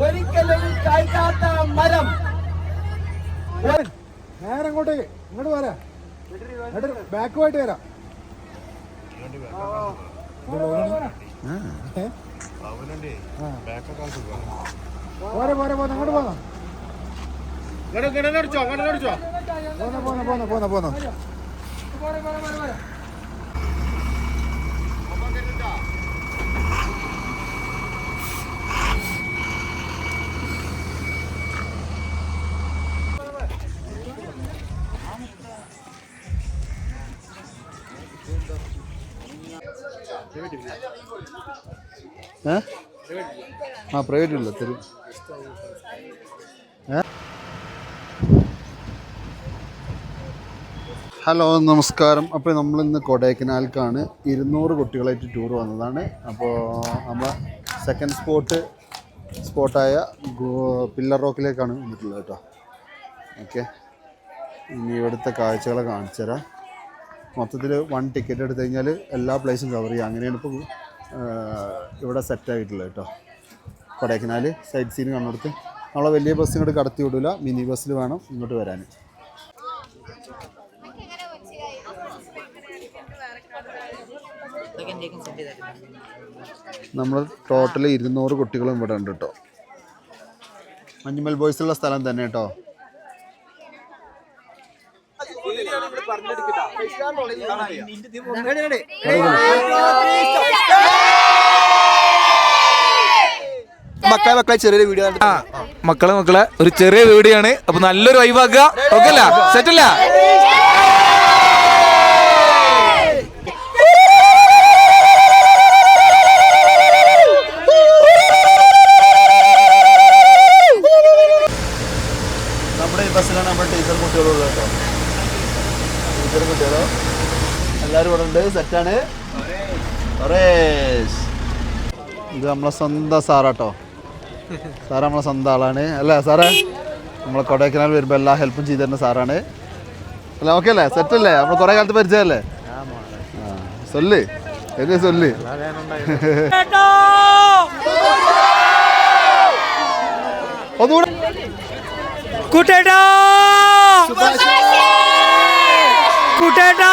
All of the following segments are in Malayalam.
ഒരിക്കലും കായ്ക്കാത്ത മരം. നേരെ അങ്ങോട്ടേക്ക്. ഇങ്ങോട്ട് വരാ. ബാക്കുമായിട്ട് വരാം. പോരെ പോരെ പോന്നെ അങ്ങോട്ട് പോന്നോ. പോന്ന പോന്ന പോന്ന പോന്ന പോന്ന. ഏ ആ പ്രൈവറ്റ് ഇല്ല തരും. ഹലോ നമസ്കാരം. അപ്പോൾ നമ്മൾ ഇന്ന് കൊടൈക്കനാൽക്കാണ്. ഇരുന്നൂറ് കുട്ടികളായിട്ട് ടൂർ വന്നതാണ്. അപ്പോൾ നമ്മൾ സെക്കൻഡ് സ്പോട്ട് സ്പോട്ടായ പില്ലർ റോക്കിലേക്കാണ് വന്നിട്ടുള്ളത് കേട്ടോ. ഓക്കെ ഇനി ഇവിടുത്തെ കാഴ്ചകളെ കാണിച്ചു തരാം മൊത്തത്തിൽ വൺ ടിക്കറ്റ് എടുത്തു കഴിഞ്ഞാൽ എല്ലാ പ്ലേസും കവർ ചെയ്യാം. അങ്ങനെയാണ് ഇപ്പോൾ ഇവിടെ സെറ്റ് ആയിട്ടുള്ളത് കേട്ടോ കൊടൈക്കനാൽ സൈഡ് സീൻ കണ്ടെടുത്ത് നമ്മളെ വലിയ ബസ് ഇങ്ങോട്ട് കടത്തി വിടില്ല മിനി ബസ്സിൽ വേണം ഇങ്ങോട്ട് വരാൻ നമ്മൾ ടോട്ടൽ ഇരുന്നൂറ് കുട്ടികളും ഇവിടെ ഉണ്ട് കേട്ടോ മഞ്ഞുമൽ ബോയ്സ് ഉള്ള സ്ഥലം തന്നെ കേട്ടോ മക്കളെ മക്കളെ ചെറിയൊരു വീഡിയോ ആ മക്കളെ മക്കളെ ഒരു ചെറിയ വീഡിയോ ആണ് അപ്പൊ നല്ലൊരു വൈവാക്കുക ഓക്കെ അല്ല സെറ്റ് അല്ല നമ്മുടെ ഈ ബസ്സിലാണ് നമ്മുടെ ടീച്ചർ കുട്ടികളുള്ളത് കേട്ടോ ടീച്ചർ കുട്ടികളോ എല്ലാവരും ഇവിടെ ഉണ്ട് സെറ്റാണ് ഇത് നമ്മളെ സ്വന്തം സാറാട്ടോ സാറ് നമ്മളെ സ്വന്തം ആളാണ്. അല്ലേ സാറേ? നമ്മളെ കൊടൈക്കനാൽ വരുമ്പോൾ എല്ലാ ഹെൽപ്പും ചെയ്തു തരുന്ന സാറാണ്. അല്ല ഓക്കെ അല്ലേ? സെറ്റ് അല്ലേ? നമ്മൾ കുറേ കാലത്ത് പരിചയമല്ലേ ആ സൊല്ല്. എന്നെ സൊല്ല്? ഒന്നുകൂടെ. കൂട്ടേട്ടാ. കൂട്ടേട്ടാ.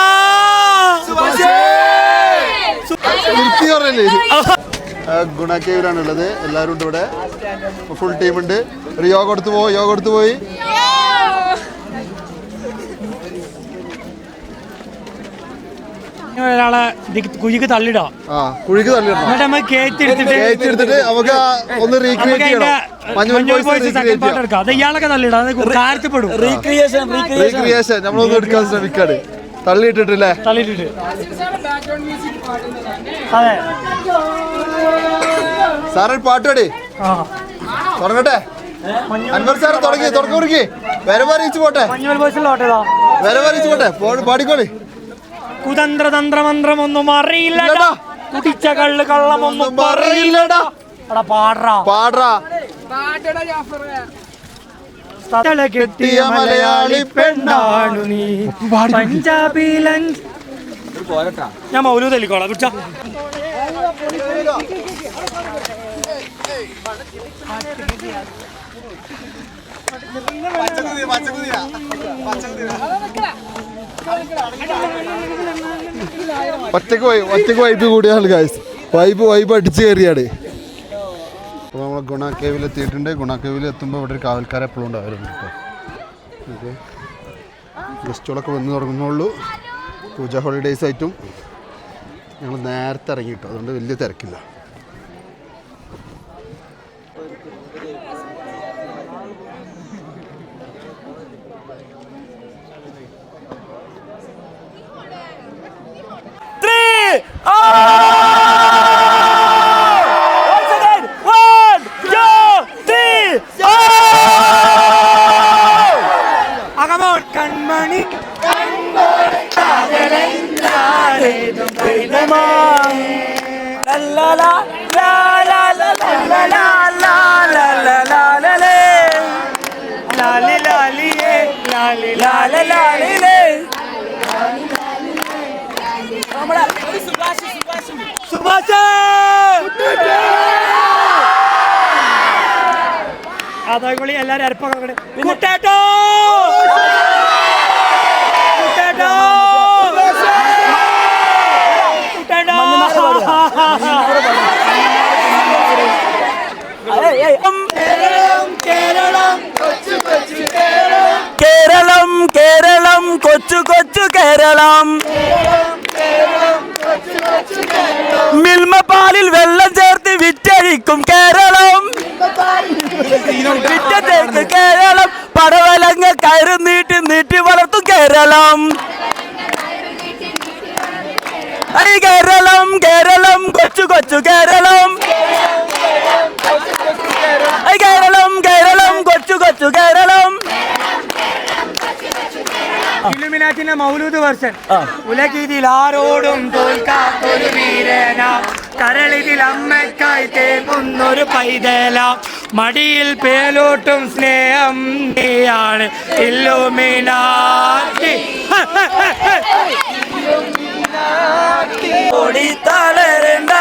നിർത്തി പറയല്ലേ ഉള്ളത് എല്ലാവരും ഉണ്ട് ഇവിടെ. ഫുൾ ടീമുണ്ട്. ഒരു യോഗ എടുത്തു പോയി യോഗ എടുത്തു പോയി. ഒരാളെ കുഴിക്ക് തള്ളിടാ. ആ കുഴിക്ക് തള്ളിടണം. എന്നിട്ട് നമ്മൾ കേറ്റി എടുത്തിട്ട് കയറ്റി നമുക്ക് ഒന്ന് റീക്രിയേറ്റ് ചെയ്യണം. അത് ഇയാളൊക്കെ തള്ളിടാം കാര്യത്തിൽപ്പെടും റീക്രിയേഷൻ റീക്രിയേഷൻ റീക്രിയേഷൻ നമ്മളൊന്ന് എടുക്കാൻ ശ്രമിക്കാണ്. തള്ളിയിട്ടിട്ടില്ലേ? തള്ളിയിട്ടിട്ട്. അതെ. സാറേ ഒരു പാട്ട് പാടി. ആ. തുടങ്ങട്ടെ. അൻവർ സാർ തുടങ്ങി തുടക്കം കുറിക്ക്. വരവ് അറിയിച്ചു പോട്ടെ. മഞ്ഞുമൽ ബോയ്സിലുള്ള ഓട്ടേതാ വരവ് അറിയിച്ചു പോട്ടെ. പാടിക്കോളി. കുതന്ത്ര തന്ത്രമന്ത്രം ഒന്നും അറിയില്ലടാ കുടിച്ച കള്ള് കള്ളമൊന്നും പറയില്ലടാ. എടാ പാടാ പാടാ തല കെട്ടിയ മലയാളി പെണ്ണാണു നീ. പഞ്ചാബി ലഞ്ച് ഞാൻ മൗലൂദ് അല്ലിക്കോളാം കുടിച്ച. ഒറ്റയ്ക്ക് വൈ ഒറ്റയ്ക്ക് വൈബ് കൂടിയാണ് ഗായ്സ് വൈബ് വൈബ് അടിച്ചു കയറിയാണ് അപ്പോൾ ഗുണ കേവിൽ എത്തിയിട്ടുണ്ട് ഗുണ കേവിൽ എത്തുമ്പോൾ ഇവിടെ ഒരു കാവൽക്കാരെ എപ്പോഴും ഉണ്ടാവലുണ്ട് കേട്ടോ. ഓക്കെ. ഗസ്റ്റുകളൊക്കെ വന്ന് തുടങ്ങുന്നുള്ളൂ. പൂജ ഹോളിഡേയ്സ് ആയിട്ടും ഞങ്ങൾ നേരത്തെ ഇറങ്ങി കേട്ടോ. അതുകൊണ്ട് വലിയ തിരക്കില്ല. അകമോൻ അതാകുളി എല്ലാരും അരപ്പൊക്കെ കുട്ടേട്ടോ കേരളം. മിൽമ പാലിൽ മൗലൂദ് ഉലകിതിൽ ആരോടും തോൽക്കാത്തൊരു വീരന. കരളിതിൽ അമ്മയ്ക്കായി തേങ്ങുന്നൊരു പൈതല. മടിയിൽ പേലോട്ടും സ്നേഹം നീയാണ്. അതെ ഓടി തളരണ്ട.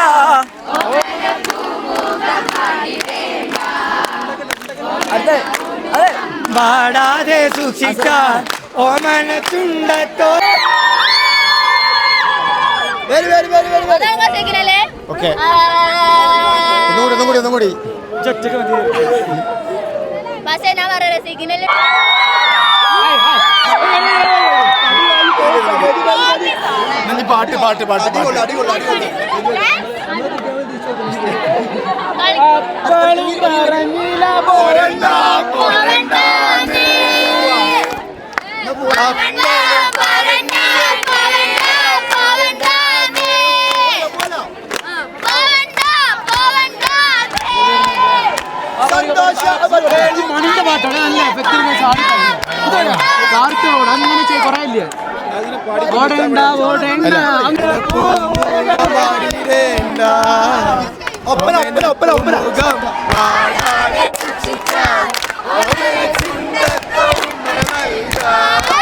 പാടാതെ സൂക്ഷിക്കാൻ ഓമന ചുണ്ടത്തോ ഓക്കെ. ഒന്നും കൂടി ഒന്നും കൂടി ഒന്നും കൂടി പക്ഷേ ഞാൻ പറയാം സിഗ്നൽ പാട്ട് പാട്ട് പാട്ട് പാട്ട്. മണിന്റെ പാട്ടാണ് നല്ല എഫക്റ്റീവ് ചാടിക്കളി അങ്ങനെ ചെയ്യ കൊറേ ഇല്ലേ ഓടേണ്ട ഓടേണ്ട ഒപ്പന ഒപ്പന ഒപ്പന ഒപ്പന കയ്യിലും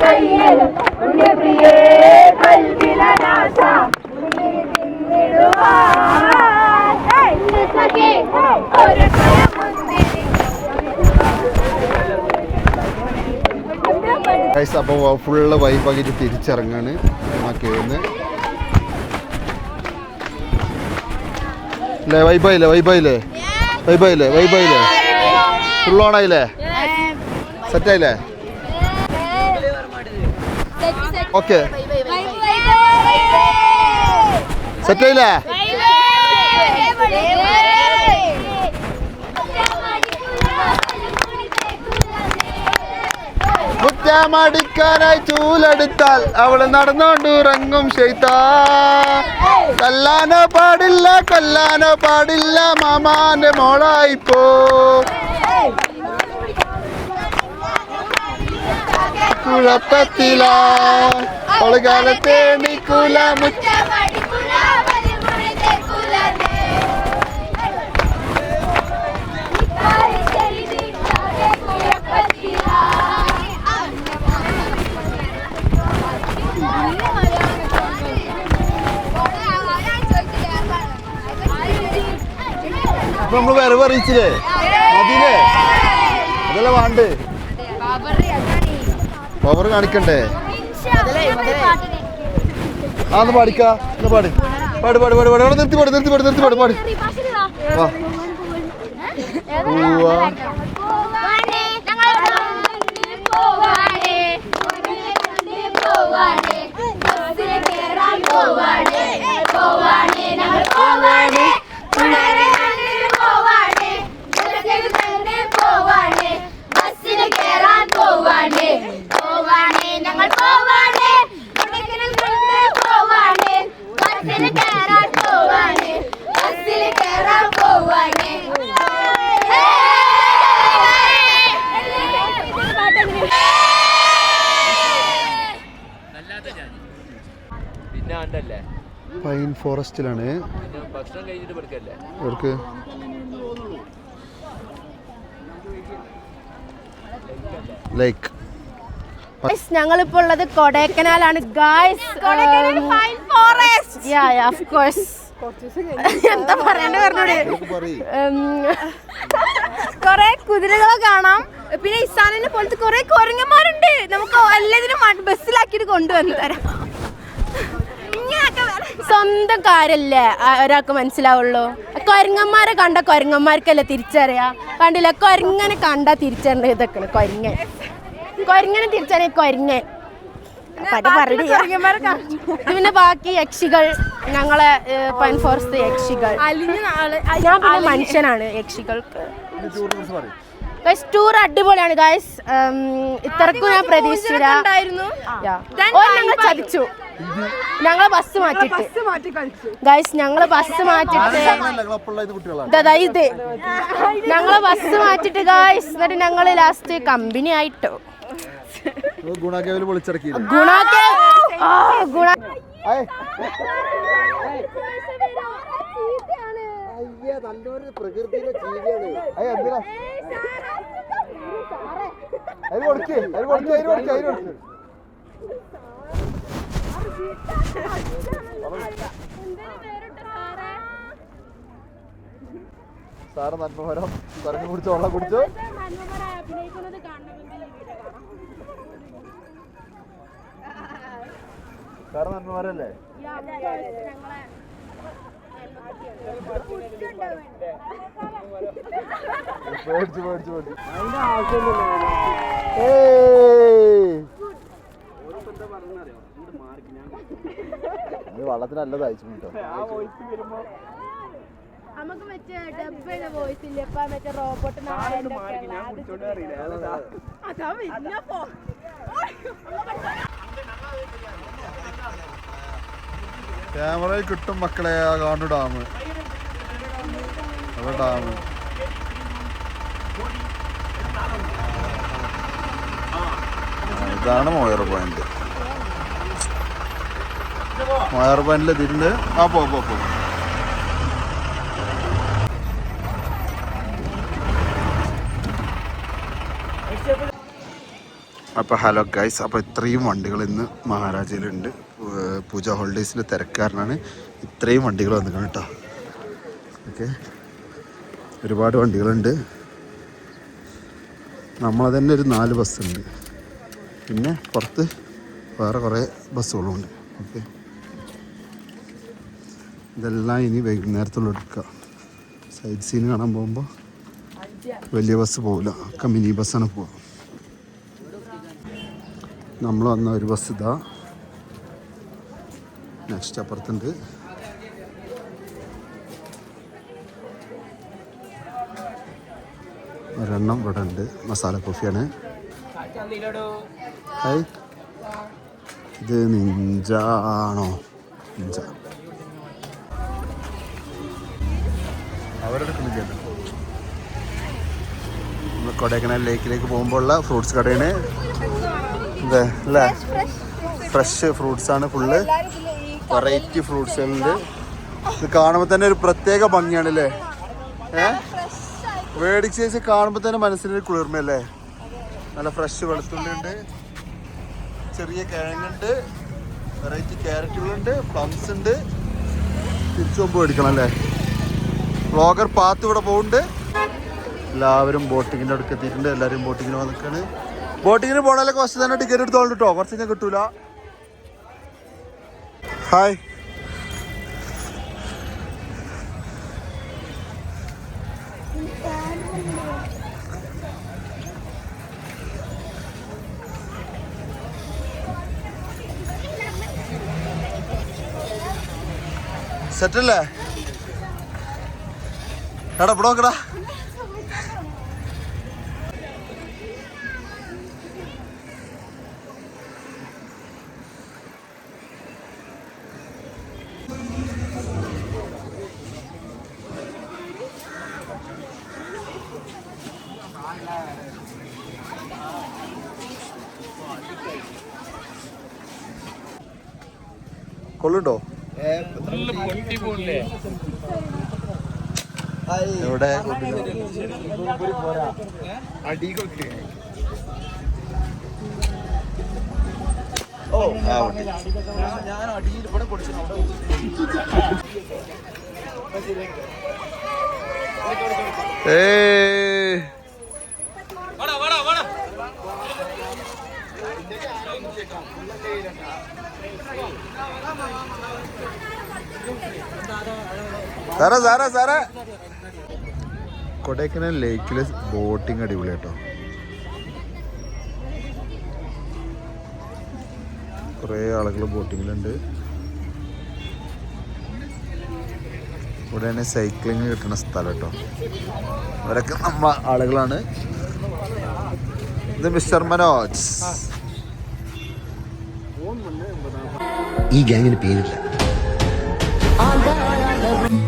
கையில் അപ്പോൾ ഫുള്ള് വൈബാക്കിയിട്ട് തിരിച്ചിറങ്ങാണ്. ആ കേന്ന്. അല്ലേ വൈബായില്ലേ വൈബായില്ലേ വൈബായില്ലേ വൈബായില്ലേ ഫുൾ ഓണായില്ലേ സെറ്റായില്ലേ ഓക്കെ സെറ്റായില്ലേ മുറ്റമടിക്കാനായി ചൂലെടുത്താൽ അവൾ നടന്നോണ്ടുറങ്ങും ഉറങ്ങും കല്ലാനോ പാടില്ല കൊല്ലാനോ പാടില്ല മാമാന്റെ മോളായിപ്പോ കുഴപ്പത്തില അവൾ കാലത്തെ നിക്കൂല മുറ്റ അപ്പൊ നമ്മൾ വരവ് അറിയിച്ചില്ലേ മതിയില്ലേ അതല്ല വേണ്ടേ? പവർ കാണിക്കണ്ടേ? ആ ഒന്ന് പാടിക്കാ ഒന്ന് പാടി. പാട് പാട് പാട് പാട്. അവിടെ നിർത്തി പാട് നിർത്തി പാട് നിർത്തി പാട് പാടി. വാ. ഞങ്ങൾ ബസ്സിന് കേറാൻ പോവാണ് പോവാണ് ഞങ്ങൾ പോവാണ് കൊടൈക്കനാൽ കൊണ്ട് പോവാണ് ബസ്സിന് കേറാൻ പോവാണ് ബസ്സിൽ ഫോറസ്റ്റിലാണ്. ഇവർക്ക് ലൈക്ക് ഞങ്ങളിപ്പോ ഉള്ളത് കൊടൈക്കനാലാണ്. Guys yeah yeah of course എന്താ പറയണ്ടേ പറഞ്ഞോടെ? കൊറേ കുതിരകളെ കാണാം. പിന്നെ ഇസാനിനെ പോലത്തെ കൊറേ കുരങ്ങന്മാരുണ്ട്. നമുക്ക് എല്ലാത്തിനും ബസ്സിലാക്കിട്ട് ബസ്സിലാക്കിയിട്ട് കൊണ്ടുവന്ന് തരാം. സ്വന്തം കാര്യല്ലേ ഒരാൾക്ക് മനസ്സിലാവുള്ളൂ. കൊരങ്ങന്മാരെ കണ്ട കൊരങ്ങന്മാർക്കല്ലേ തിരിച്ചറിയാ? കണ്ടില്ല? കൊരങ്ങനെ കണ്ടാ തിരിച്ചറിയേണ്ട ഇതൊക്കെ കൊരങ്ങൻ. കൊരങ്ങനെ തിരിച്ചറിയ കൊരങ്ങൻ. പിന്നെ ബാക്കി യക്ഷികൾ. ഞങ്ങളെ പൈൻ ഫോറസ്റ്റ് യക്ഷികൾ. ഞാൻ പിന്നെ മനുഷ്യനാണ് യക്ഷികൾക്ക്. ഗൈസ് ടൂർ അടിപൊളിയാണ് ഗൈസ് ഇത്രക്കും ഞാൻ പ്രതീക്ഷിച്ചില്ല. ഞങ്ങൾ ചതിച്ചു. ഞങ്ങളെ ബസ് മാറ്റിട്ട് ഗൈസ് ഞങ്ങൾ ബസ് മാറ്റിട്ട് ഇത് ഞങ്ങളെ ബസ് മാറ്റിട്ട് ഗൈസ് എന്നിട്ട് ഞങ്ങൾ ലാസ്റ്റ് കമ്പനി ആയിട്ടോ. ഗുണാക്കേവൽ പൊളിച്ചിറക്കി ഗുണാക്കെ ആ നല്ലൊരു പ്രകൃതിയിലെ ജീവിയാണ്. അയ്യ എന്തിനാ? അതിന് കൊടുക്കേ അതിന് കൊടുക്കേ അതിന് കൊടുക്കേ അതിന് കൊടുക്കേ. സാറ് നന്മപരം പറഞ്ഞു കുടിച്ചു വെള്ളം കുടിച്ചു. സാറ് നന്മപരല്ലേ പേടിച്ചു പേടിച്ചു പേടിച്ചു. ഇത് വള്ളത്തിന് നല്ലത് തയ്ച്ചു കേട്ടോ. നമുക്ക് മറ്റേ വോയിസ് ഇല്ല? ഇപ്പൊ മറ്റേ അതാ ക്യാമറയിൽ കിട്ടും മക്കളെ ആ കാണു ഡാം അതെ ഡാം ഇതാണ് മോയർ പോയിന്റ് മോയർ പോയിന്റിൽ ആ പോ പോ പോ. അപ്പോൾ ഹലോ ഗൈസ് അപ്പോൾ ഇത്രയും വണ്ടികൾ ഇന്ന് മഹാരാജയിലുണ്ട്. പൂജ ഹോളിഡേയ്സിന്റെ തിരക്കാരനാണ് ഇത്രയും വണ്ടികൾ വന്നിരിക്കണം കേട്ടോ ഓക്കെ ഒരുപാട് വണ്ടികളുണ്ട്. നമ്മളെ തന്നെ ഒരു നാല് ബസ്സുണ്ട് പിന്നെ പുറത്ത് വേറെ കുറേ ബസ്സുകളുണ്ട് ഓക്കെ ഇതെല്ലാം ഇനി വൈകുന്നേരത്തുള്ള എടുക്കുക. സൈഡ് സീൻ കാണാൻ പോകുമ്പോൾ വലിയ ബസ് പോകില്ല ഒക്കെ മിനി ബസ്സാണ് പോവുക. നമ്മൾ വന്ന ഒരു ബസ് ഇതാ. നെക്സ്റ്റ് അപ്പുറത്തുണ്ട്. ഒരെണ്ണം ഇവിടെ ഉണ്ട്. മസാല കോഫിയാണ്. ഹായ് ഇത് നിഞ്ചാണോ നിഞ്ചാണോ? നിഞ്ച. അവരെടുക്കുന്നില്ല നമ്മൾ കൊടൈക്കനാൽ ലേക്കിലേക്ക് പോകുമ്പോൾ ഉള്ള ഫ്രൂട്ട്സ് കടയാണ് ഇത് അല്ലേ? ഫ്രഷ് ഫ്രൂട്ട്സ് ആണ് ഫുള്ള്. വെറൈറ്റി ഫ്രൂട്ട്സ് ഉണ്ട്. ഇത് കാണുമ്പോൾ തന്നെ ഒരു പ്രത്യേക ഭംഗിയാണ് അല്ലേ? ഏ? വേടിച്ച് ചേച്ചി കാണുമ്പോൾ തന്നെ മനസ്സിനൊരു കുളിർമയല്ലേ? നല്ല ഫ്രഷ് വെളുത്തുള്ളി ഉണ്ട്. ചെറിയ കിഴങ്ങുണ്ട് വെറൈറ്റി ക്യാരറ്റുകളുണ്ട്. പ്ലംസ് ഉണ്ട്. തിരിച്ചു പോകുമ്പോൾ മേടിക്കണം അല്ലേ? വ്ളോഗർ പാത്ത് ഇവിടെ പോകുന്നുണ്ട് എല്ലാവരും ബോട്ടിങ്ങിന്റെ അടുക്ക് എത്തിയിട്ടുണ്ട്. എല്ലാവരും ബോട്ടിങ്ങിന് വന്നിക്കാണ് ബോട്ടിങ്ങിന് പോകണമെങ്കിൽ കുറച്ച് തന്നെ ടിക്കറ്റ് എടുത്തോളൂ കേട്ടോ കുറച്ച് ഞാൻ കിട്ടൂല. ഹായ് സെറ്റല്ലേ എടാ ഇവിടെ നോക്കടാ. കൊള്ളുണ്ടോ? എവിടെ ഓ ആ ഉണ്ട്. ഏയ് കൊടൈക്കനാൽ ലേക്കിൽ ബോട്ടിങ് അടിപൊളി കേട്ടോ. കുറേ ആളുകൾ ബോട്ടിങ്ങിലുണ്ട്. ഇവിടെ തന്നെ സൈക്ലിങ് കിട്ടുന്ന സ്ഥലം കേട്ടോ. അവരൊക്കെ നമ്മ ആളുകളാണ്. ഇത് മിസ്റ്റർ മനോജ്. ഈ ഗ്യാങ്ങിന് പേരില്ല. Bye.